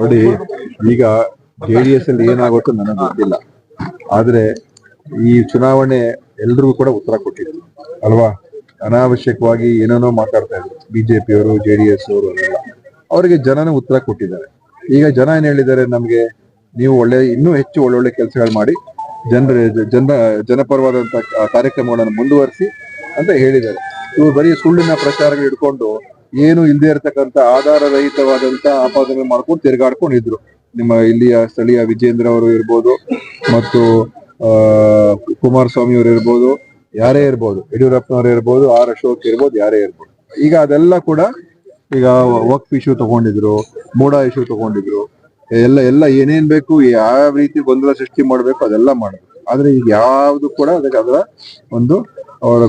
ನೋಡಿ, ಈಗ J D S ಅಲ್ಲಿ ಏನಾಗುತ್ತೋ ನನಗೆ ಗೊತ್ತಿಲ್ಲ. ಆದ್ರೆ ಈ ಚುನಾವಣೆ ಎಲ್ರಿಗೂ ಕೂಡ ಉತ್ತರ ಕೊಟ್ಟಿದ್ರು ಅಲ್ವಾ? ಅನಾವಶ್ಯಕವಾಗಿ ಏನೇನೋ ಮಾತಾಡ್ತಾ ಇದ್ರು. ಬಿಜೆಪಿಯವರು ಜೆ ಡಿ ಎಸ್ ಅವರು ಅವರಿಗೆ ಜನನೇ ಉತ್ತರ ಕೊಟ್ಟಿದ್ದಾರೆ. ಈಗ ಜನ ಏನ್ ಹೇಳಿದ್ದಾರೆ ನಮ್ಗೆ? ನೀವು ಒಳ್ಳೆ, ಇನ್ನೂ ಹೆಚ್ಚು ಒಳ್ಳೊಳ್ಳೆ ಕೆಲಸಗಳು ಮಾಡಿ, ಜನರ, ಜನ, ಜನಪರವಾದಂತ ಕಾರ್ಯಕ್ರಮಗಳನ್ನು ಮುಂದುವರಿಸಿ ಅಂತ ಹೇಳಿದ್ದಾರೆ. ಇವರು ಬರೀ ಸುಳ್ಳಿನ ಪ್ರಚಾರಗಳು ಇಟ್ಕೊಂಡು ಏನು ಇಲ್ಲದೆ ಇರತಕ್ಕಂತ ಆಧಾರ ರಹಿತವಾದಂತ ಆಪಾದನೆ ಮಾಡ್ಕೊಂಡು ತಿರುಗಾಡ್ಕೊಂಡಿದ್ರು. ನಿಮ್ಮ ಇಲ್ಲಿಯ ಸ್ಥಳೀಯ ವಿಜೇಂದ್ರ ಅವರು ಇರ್ಬೋದು ಮತ್ತು, ಆ, ಕುಮಾರಸ್ವಾಮಿ ಅವರು ಇರ್ಬೋದು, ಯಾರೇ ಇರ್ಬೋದು, ಯಡಿಯೂರಪ್ಪನವರು ಇರ್ಬೋದು, ಆರ್ ಅಶೋಕ್ ಇರ್ಬೋದು, ಯಾರೇ ಇರ್ಬೋದು. ಈಗ ಅದೆಲ್ಲ ಕೂಡ ಈಗ ವಕ್ ಇಶ್ಯೂ ತಗೊಂಡಿದ್ರು ಮೂಡ ಇಶ್ಯೂ ತಗೊಂಡಿದ್ರು. ಎಲ್ಲ ಎಲ್ಲ ಏನೇನ್ ಬೇಕು, ಯಾವ ರೀತಿ ಗೊಂದಲ ಸೃಷ್ಟಿ ಮಾಡ್ಬೇಕು, ಅದೆಲ್ಲ ಮಾಡಿದ್ರು. ಆದ್ರೆ ಈಗ ಯಾವ್ದು ಕೂಡ ಅದಕ್ಕೆ ಅದರ ಒಂದು ಅವರ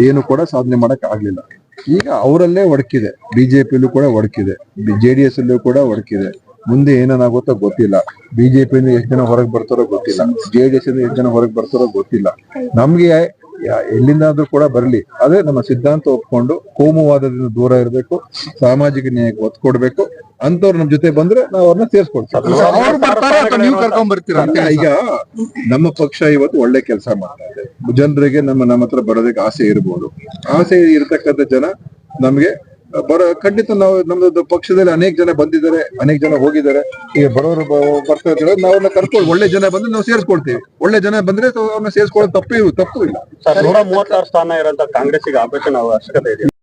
ಏನು ಕೂಡ ಸಾಧನೆ ಮಾಡಕ್ ಆಗ್ಲಿಲ್ಲ. ಈಗ ಅವರಲ್ಲೇ ಒಡಕಿದೆ. ಬಿಜೆಪಿಲೂ ಕೂಡ ಒಡಕಿದೆ. ಜೆ ಡಿ ಎಸ್ ಅಲ್ಲೂ ಕೂಡ ಒಡಕಿದೆ. ಮುಂದೆ ಏನೇನಾಗುತ್ತೋ ಗೊತ್ತಿಲ್ಲ. ಬಿಜೆಪಿಯಿಂದ ಎಷ್ಟು ಜನ ಹೊರಗೆ ಬರ್ತಾರೋ ಗೊತ್ತಿಲ್ಲ. ಜೆ ಡಿ ಎಸ್ ಇಂದ ಎಷ್ಟು ಜನ ಹೊರಗೆ ಬರ್ತಾರೋ ಗೊತ್ತಿಲ್ಲ. ನಮ್ಗೆ ಎಲ್ಲಿಂದಾದ್ರೂ ಕೂಡ ಬರಲಿ. ಅದೇ ನಮ್ಮ ಸಿದ್ಧಾಂತ ಒಪ್ಕೊಂಡು ಕೋಮುವಾದದಿಂದ ದೂರ ಇರಬೇಕು ಸಾಮಾಜಿಕ ನ್ಯಾಯಕ್ಕೆ ಒತ್ತು ಕೊಡ್ಬೇಕು. ಅಂತವ್ರು ನಮ್ ಜೊತೆ ಬಂದ್ರೆ ನಾವು ಅವ್ರನ್ನ ಸೇರ್ಸ್ಕೊಳ್ತೀವಿ ಅವ್ರು ಬರ್ತಾರೆ ನೀವು ಕರ್ಕೊಂಡ್ ಬರ್ತೀರಾ ಈಗ ನಮ್ಮ ಪಕ್ಷ ಇವತ್ತು ಒಳ್ಳೆ ಕೆಲಸ ಮಾಡ್ತಾ ಇದೆ. ಜನರಿಗೆ ನಮ್ಮ ನಮ್ಮ ಹತ್ರ ಬರೋದಕ್ಕೆ ಆಸೆ ಇರ್ಬೋದು. ಆಸೆ ಇರತಕ್ಕಂತ ಜನ ನಮ್ಗೆ ಬರೋ ಖಂಡಿತ ನಾವು ನಮ್ದು ಪಕ್ಷದಲ್ಲಿ ಅನೇಕ ಜನ ಬಂದಿದ್ದಾರೆ ಅನೇಕ ಜನ ಹೋಗಿದ್ದಾರೆ. ಈಗ ಬರೋರು ಬರ್ತಾ ಇರ್ತಾರೆ ನಾವು ಅವ್ರನ್ನ ಕರ್ಕೊಂಡು ಒಳ್ಳೆ ಜನ ಬಂದ್ರೆ ನಾವು ಸೇರಿಸ್ಕೊಳ್ತೀವಿ. ಒಳ್ಳೆ ಜನ ಬಂದ್ರೆ ಅವ್ರನ್ನ ಸೇರಿಸ್ಕೊಳ್ಳೋದು ತಪ್ಪು ಇವು- ತಪ್ಪು ಇಲ್ಲ. ಸರ್ ನೂರ ಮೂವತ್ತಾರು ಸ್ಥಾನ ಇರೋಂತ ಕಾಂಗ್ರೆಸ್ಸಿಗೆ ಆಪರೇಷನ್ ಅವಶ್ಯಕತೆ ಇದೆ